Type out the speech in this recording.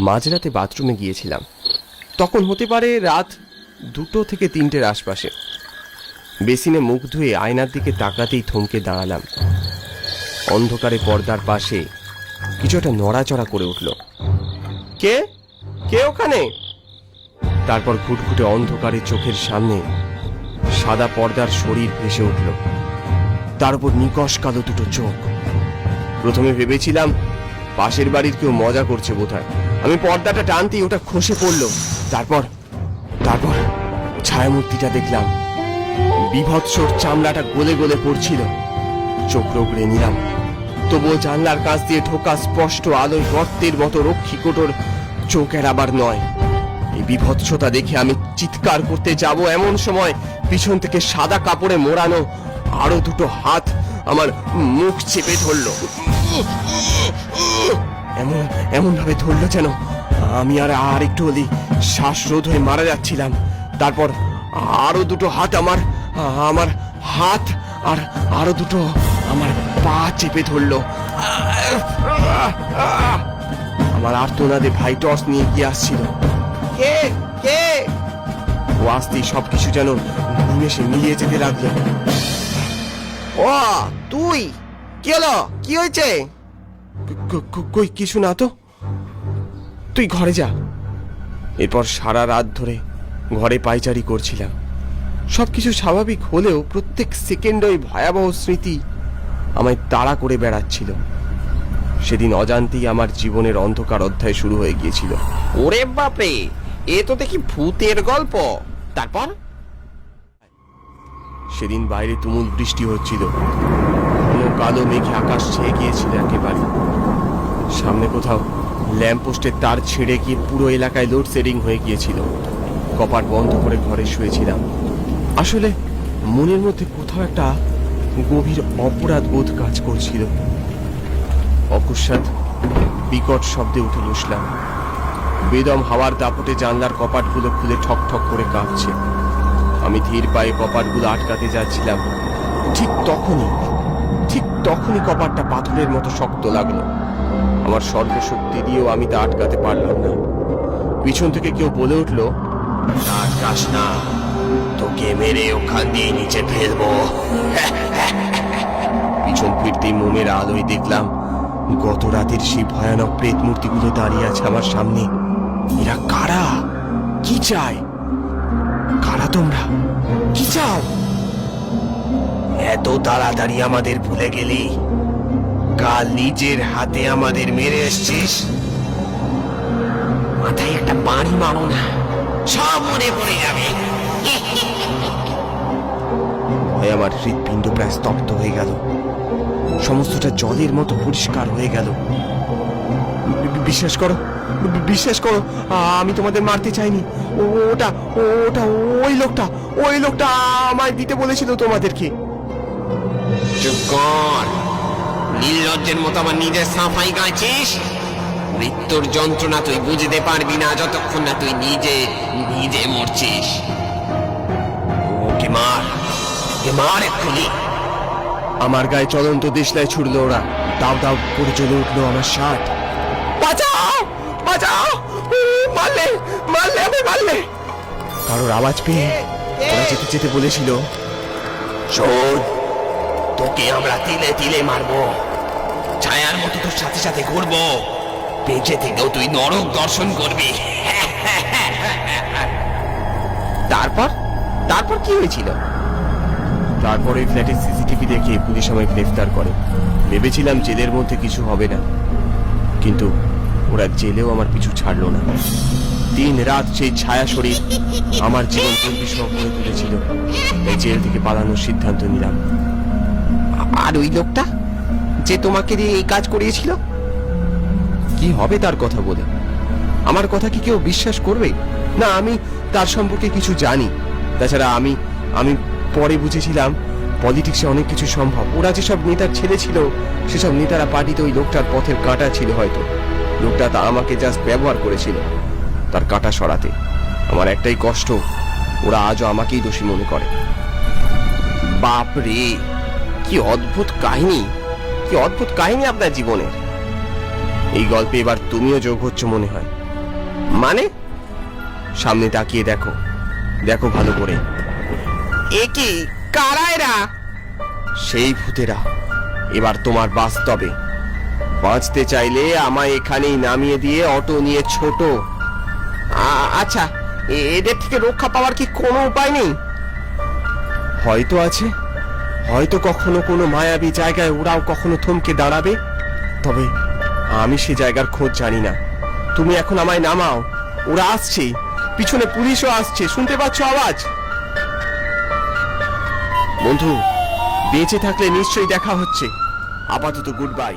মাঝরাতে বাথরুমে গিয়েছিলাম। তখন হতে পারে রাত দুটো থেকে তিনটের আশপাশে। বেসিনে মুখ ধুয়ে আয়নার দিকে তাকাতেই থমকে দাঁড়ালাম। অন্ধকারে পর্দার পাশে কিছু একটা নড়াচড়া করে উঠল। কে? কে ওখানে? তারপর ঘুটঘুটে অন্ধকারে চোখের সামনে সাদা পর্দার শরীর ভেসে উঠল। তার উপর নিকশ কালো দুটো চোখ। প্রথমে ভেবেছিলাম পাশের বাড়ির কেউ মজা করছে বোধহয়। আমি পর্দাটা টানতেই ওটা খসে পড়ল। তারপর তারপর ছায়ামূর্তিটা দেখলাম। বিভৎসর চামড়াটা গলে গলে পড়ছিল। চোখ রোগড়ে নিলাম। তবুও জানলার কাছ দিয়ে ঢোকা স্পষ্ট আলোয় গর্তের মতো রক্ষী কোটর চোখের আবার নয়। এই বিভৎসতা দেখে আমি চিৎকার করতে যাব এমন সময় পিছন থেকে সাদা কাপড়ে মোড়ানো আরও দুটো হাত আমার মুখ চেপে ধরলো। এমন এমন ভাবে ধরলো যেন। আমি আর আর একটু হলেই শ্বাসরোধ হয়ে মারা যাচ্ছিলাম। তারপর আরও দুটো হাত আমার আমার হাত আর আরও দুটো আমার পা চেপে ধরলো। আমার আর্তনাদে ভাই টস নিয়ে গিয়ে আসছিল। কে? কে? ও আসতেই সবকিছু যেন নিমেষে মিলিয়ে যেতে লাগল। ও তুই? কি হলো? কি হয়েছে? কই কিছু না তো? তুই ঘরে যা। এরপর সারা রাত ধরে ঘরে পাইচারি করছিলাম। সবকিছু স্বাভাবিক হলেও প্রত্যেক সেকেন্ড ওই ভয়াবহ স্মৃতি আমায় তাড়া করে বেড়াচ্ছিল। সেদিন অজান্তেই আমার জীবনের অন্ধকার অধ্যায় শুরু হয়ে গিয়েছিল। ওরে বাপরে এ তো দেখি ভূতের গল্প। তারপর? সেদিন বাইরে তুমুল বৃষ্টি হচ্ছিল। কোনো কালো মেঘে আকাশ ছেয়ে গিয়েছিল একেবারে। সামনে কোথাও। ল্যাম্পপোস্টের তার ছেড়ে গিয়ে পুরো এলাকায় লোডশেডিং হয়ে গিয়েছিল। কপাট বন্ধ করে ঘরে শুয়েছিলাম। আসলে মনের মধ্যে কোথাও একটা গভীর অপরাধ বোধ কাজ করছিল। অকস্মাৎ বিকট শব্দে উঠে বসলাম। বেদম হাওয়ার দাপটে জানলার কপাটগুলো খুলে ঠক ঠক করে কাঁপছে। আমি ধীর পায়ে কপাটগুলো আটকাতে যাচ্ছিলাম। ঠিক তখনই ঠিক তখনই কপাটটা পাথরের মতো শক্ত লাগল। আমার সর্বশক্তি দিয়েও আমি তা আটকাতে পারলাম না। পিছন থেকে কেউ বলে উঠল আকাশ না। তোকে মেরে ওখান দিয়ে নিচে ফেলব। পিছন ফিরতেই মোমের আলোয় দেখলাম গত রাতের সেই ভয়ানক প্রেত মূর্তিগুলো দাঁড়িয়ে আছে আমার সামনে। এরা কারা? কি চায়? কারা তোমরা? কি চাও? এত তাড়াতাড়ি আমাদের ভুলে গেলি? কাল নিজের হাতে আমাদের মেরে এসছিস মাথায় একটা বাড়ি মারো না, সব মনে পড়ে যাবে। ভয়ে আমার হৃৎপিণ্ড প্রায় স্তব্ধ হয়ে গেল। সমস্তটা জলের মতো পরিষ্কার হয়ে গেল। বিশ্বাস করো বিশ্বাস করো, আমি তোমাদের মারতে চাইনি। ওটা ওটা, ওই লোকটা ওই লোকটা আমায় দিতে বলেছিল তোমাদেরকে। চুপ কর। নির্লজ্জের মতো আমার নিজের সাফাই গাইছিস মৃত্যুর যন্ত্রণা তুই বুঝতে পারবি না যতক্ষণ না তুই নিজে নিজে মরছিস। ওকে মার ওকে মার এক্ষুনি। আমার গায়ে চলন্ত দেশলায় ছুড়লো ওরা। দাও দাও করে চলে উঠল আমার শার্ট বাঁচাও! বাঁচাও! উম, মারলে মারলে আমি মারলে। কারোর আওয়াজ পেয়ে ওরা যেতে যেতে বলেছিল শোন তোকে আমরা তিলে তিলে মারবো। ছায়ার মতো তোর সাথে সাথে ঘুরবো। বেঁচে থেকেও তুই নরক দর্শন করবি। তারপর? তারপর কি হয়েছিল? তারপর ওই ফ্ল্যাটের সিসিটিভি দেখে পুলিশ আমায় গ্রেফতার করে। ভেবেছিলাম জেলের মধ্যে কিছু হবে না। কিন্তু ওরা জেলেও আমার পিছু ছাড়লো না। দিন রাত সেই ছায়া শরীর আমার জীবন দুর্বিষহ করে তুলেছিল। এই জেল থেকে পালানোর সিদ্ধান্ত নিলাম। আর ওই লোকটা? যে তোমাকে দিয়ে এই কাজ করিয়েছিল? কি হবে তার কথা বলে? আমার কথা কি কেউ বিশ্বাস করবে? না, আমি তার সম্পর্কে কিছু জানি। তাছাড়া আমি আমি পরে বুঝেছিলাম, পলিটিক্সে অনেক কিছু সম্ভব। ওরা যেসব নেতার ছেলে ছিল, সেসব নেতারা পার্টিতে ওই লোকটার পথের কাঁটা ছিল হয়তো। লোকটা তা আমাকে জাস্ট ব্যবহার করেছিল, তার কাঁটা সরাতে। আমার একটাই কষ্ট, ওরা আজও আমাকেই দোষী মনে করে। বাপ রে কি অদ্ভুত কাহিনী! কি অদ্ভুত কাহিনী আপনার জীবনের এই গল্পে এবার তুমিও যোগ হচ্ছ মনে হয়। মানে? সামনে তাকিয়ে দেখো। দেখো ভালো করে। এ কি কারা সেই ভূতেরা। এবার তোমার বাস্তবে। বাঁচতে চাইলে আমায় এখানেই নামিয়ে দিয়ে অটো নিয়ে ছোট। আচ্ছা এদের থেকে রক্ষা পাওয়ার কি কোনো উপায় নেই? হয়তো আছে। হয়তো কখনো কোনো মায়াবী জায়গায় ওরাও কখনো থমকে দাঁড়াবে। তবে আমি সে জায়গার খোঁজ জানি না। তুমি এখন আমায় নামাও। ওরা আসছে। পিছনে পুলিশও আসছে। শুনতে পাচ্ছ আওয়াজ? বন্ধু, বেঁচে থাকলে নিশ্চয়ই দেখা হচ্ছে। আপাতত গুড বাই